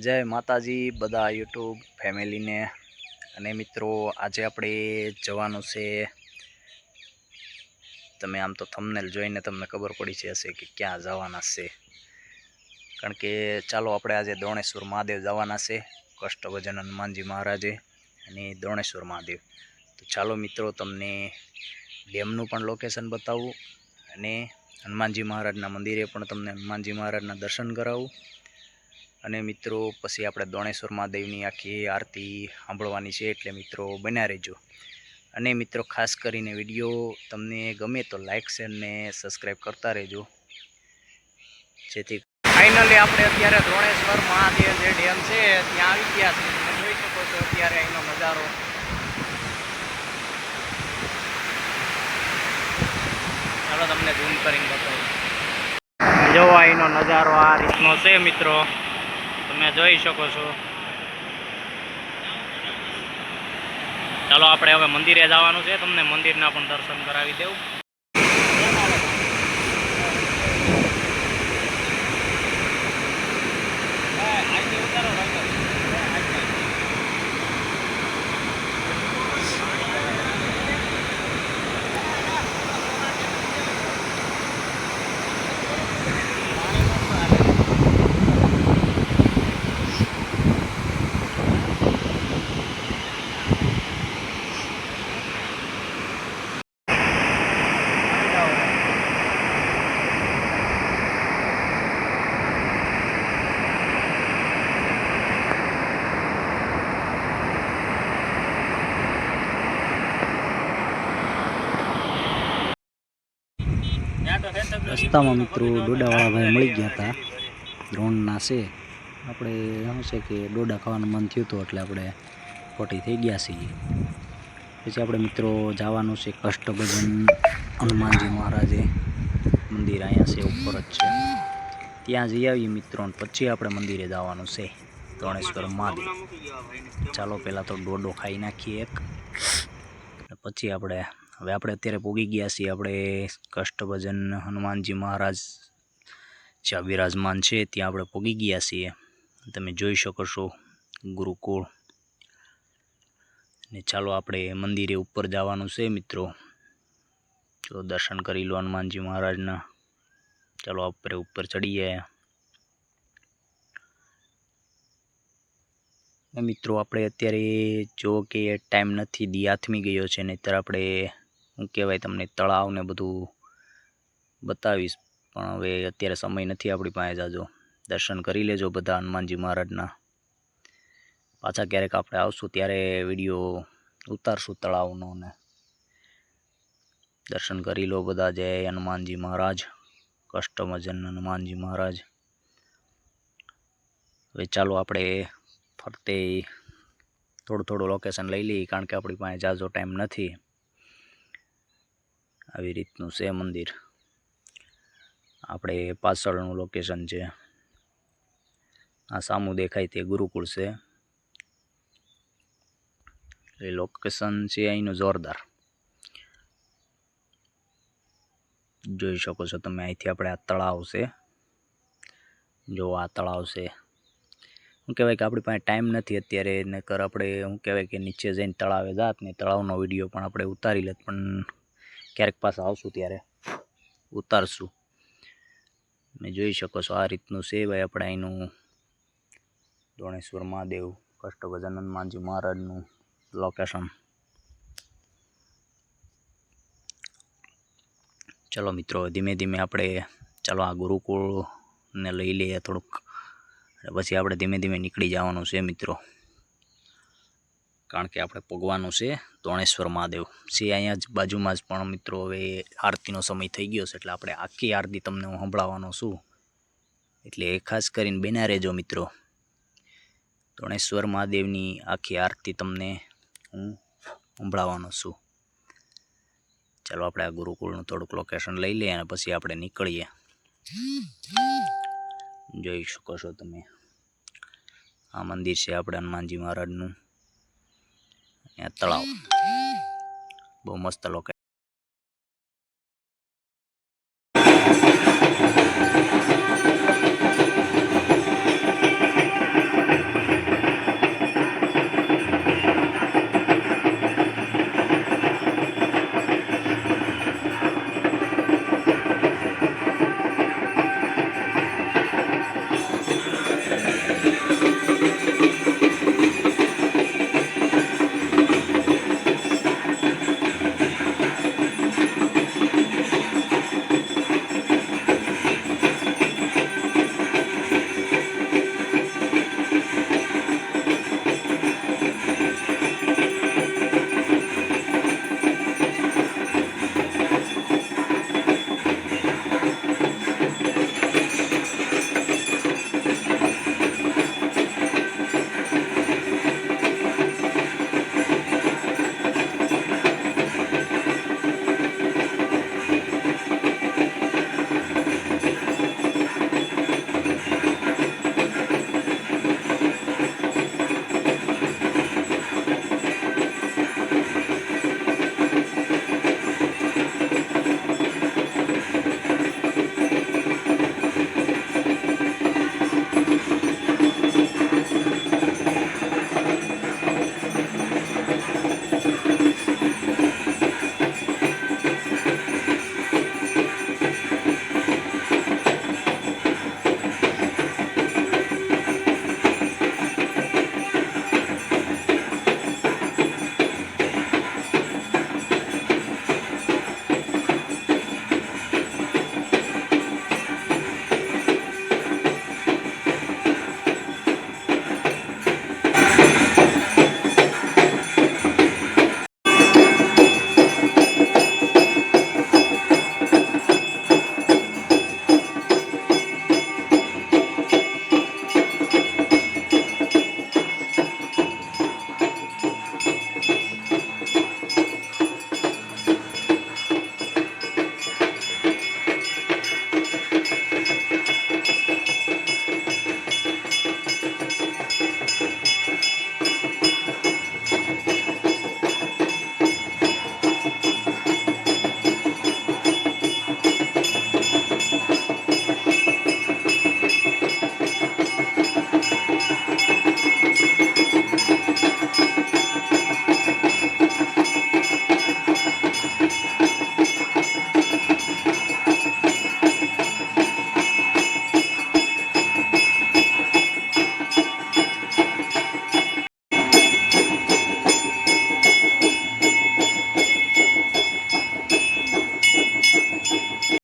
જય માતાજી, બધા યુટ્યુબ ફેમિલીને. અને મિત્રો, આજે આપણે જવાનું છે. તમે આમ તો થમનેલ જોઈને તમને ખબર પડી છે હશે કે ક્યાં જવાના છે. કારણ કે ચાલો આપણે આજે દોણેશ્વર મહાદેવ જવાના છે, કષ્ટભજન હનુમાનજી મહારાજે અને દોણેશ્વર મહાદેવ. તો ચાલો મિત્રો, તમને ડેમનું પણ લોકેશન બતાવું અને હનુમાનજી મહારાજના મંદિરે પણ તમને હનુમાનજી મહારાજના દર્શન કરાવું. અને મિત્રો, પછી આપણે દોણેશ્વર મહાદેવની આખી આરતી સાંભળવાની છે એટલે મિત્રો બન્યા રહેજો. અને મિત્રો, ખાસ કરીને વીડિયો તમને ગમે તો લાઇક શેર ને સબસ્ક્રાઈબ કરતા રહેજો. જેથી ફાઇનલી આપણે અત્યારે દોણેશ્વર મહાદેવ જે ડેમ છે, ત્યાં આવી ગયા છે તમે જોઈ શકો છો અત્યારે અહીંનો નજારો. ચાલો તમને ઝૂમ કરીને બતાવું. જો અહીંનો નજારો આ રીતનો છે, મિત્રો. તમે જોઈ શકો છો. ચાલો, આપણે હવે મંદિરે જવાનું છે. તમને મંદિરના પણ દર્શન કરાવી દેવું. રસ્તામાં મિત્રો ડોડાવાળા ભાઈ મળી ગયા હતા. દ્રોણના છે. આપણે શું છે કે ડોડા ખાવાનું મન થયું હતું એટલે આપણે ખોટી થઈ ગયા છીએ. પછી આપણે મિત્રો જવાનું છે કષ્ટભજન હનુમાનજી મહારાજે મંદિર અહીંયા છે, ઉપર જ છે. ત્યાં જઈ આવીએ મિત્રો પછી આપણે મંદિરે જવાનું છે. ત્રણેશ્વર મહાદેવ. ચાલો પહેલાં તો ડોડો ખાઈ નાખીએ એક. પછી આપણે હવે આપણે અત્યારે પોગી ગયા છીએ. આપણે કષ્ટભજન હનુમાનજી મહારાજ, જ્યાં વિરાજમાન છે, ત્યાં આપણે પોગી ગયા છીએ. તમે જોઈ શકો છો ગુરુકુળ. ને ચાલો આપણે મંદિરે ઉપર જવાનું છે મિત્રો. તો દર્શન કરી લો હનુમાનજી મહારાજના. ચાલો આપણે ઉપર ચડીએ. મિત્રો, આપણે અત્યારે જો કે ટાઈમ નથી, દી આથમી ગયો છે, નહીંતર આપણે શું કહેવાય તમને તળાવ ને બધું બતાવીશ. પણ હવે અત્યારે સમય નથી આપણી પાસે જાજો. દર્શન કરી લેજો બધા હનુમાનજી મહારાજના. પાછા ક્યારેક આપણે આવશું ત્યારે વીડિયો ઉતારશું તળાવનો ને. દર્શન કરી લો બધા. જય હનુમાનજી મહારાજ. કષ્ટમજન હનુમાનજી મહારાજ. હવે ચાલો આપણે ફરતે થોડું થોડું લોકેશન લઈ લઈએ. કારણ કે આપણી પાસે જાજો ટાઈમ નથી. આવી રીતનું છે મંદિર. આપણે પાછળનું લોકેશન છે. આ સામું દેખાય તે ગુરુકુળ છે. એ લોકેશન છે અહીંનું જોરદાર. જોઈ શકો છો તમે, અહીંથી આપણે આ તળાવ છે. જો આ તળાવ છે. શું કહેવાય કે આપણી પાસે ટાઈમ નથી અત્યારે, નકર આપણે શું કહેવાય કે નીચે જઈને તળાવે જાત ને તળાવનો વીડિયો પણ આપણે ઉતારી લેત પણ ક્યારેક પાછા આવશું ત્યારે. ઉતારશું. તમે જોઈ શકો છો આ રીતનું છે ભાઈ આપણે અહીંનું દોણેશ્વર મહાદેવ કષ્ટ ગજાનંદ માનજી મહારાજનું લોકેશન ચલો મિત્રો, ધીમે ધીમે આપણે, ચાલો આ ગુરુકુળને લઈ લઈએ થોડુંક. પછી આપણે ધીમે ધીમે નીકળી જવાનું છે મિત્રો. કારણ કે આપણે પગવાનું છે તોણેશ્વર મહાદેવ. છે અહીંયા જ બાજુમાં જ પણ મિત્રો હવે આરતીનો સમય થઈ ગયો છે, એટલે આપણે આખી આરતી તમને હું સંભળાવવાનો છું. એટલે ખાસ કરીને બેના રહેજો મિત્રો. તોણેશ્વર મહાદેવની આખી આરતી તમને હું સંભળાવવાનો છું. ચાલો આપણે આ ગુરુકુળનું થોડુંક લોકેશન લઈ લઈએ અને પછી આપણે નીકળીએ. જોઈ શકો છો તમે. આ મંદિર છે આપણે હનુમાનજી મહારાજનું. તળાવ. બહુ મસ્ત લોકેશન